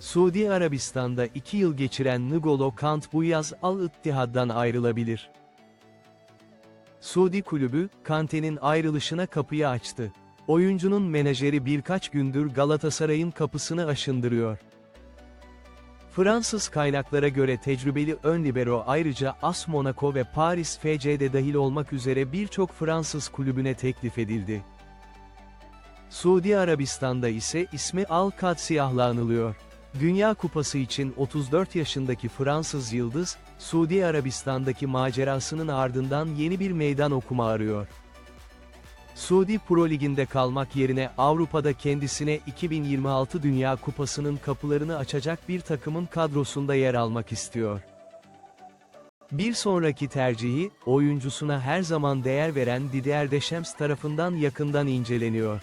Suudi Arabistan'da 2 yıl geçiren N'Golo Kant bu yaz Al-Ittihad'dan ayrılabilir. Suudi kulübü, Kante'nin ayrılışına kapıyı açtı. Oyuncunun menajeri birkaç gündür Galatasaray'ın kapısını aşındırıyor. Fransız kaynaklara göre tecrübeli ön libero ayrıca AS Monaco ve Paris FC'de dahil olmak üzere birçok Fransız kulübüne teklif edildi. Suudi Arabistan'da ise ismi Al-Kadsiyah'la anılıyor. Dünya Kupası için 34 yaşındaki Fransız yıldız, Suudi Arabistan'daki macerasının ardından yeni bir meydan okuma arıyor. Suudi Pro Ligi'nde kalmak yerine Avrupa'da kendisine 2026 Dünya Kupası'nın kapılarını açacak bir takımın kadrosunda yer almak istiyor. Bir sonraki tercihi, oyuncusuna her zaman değer veren Didier Deschamps tarafından yakından inceleniyor.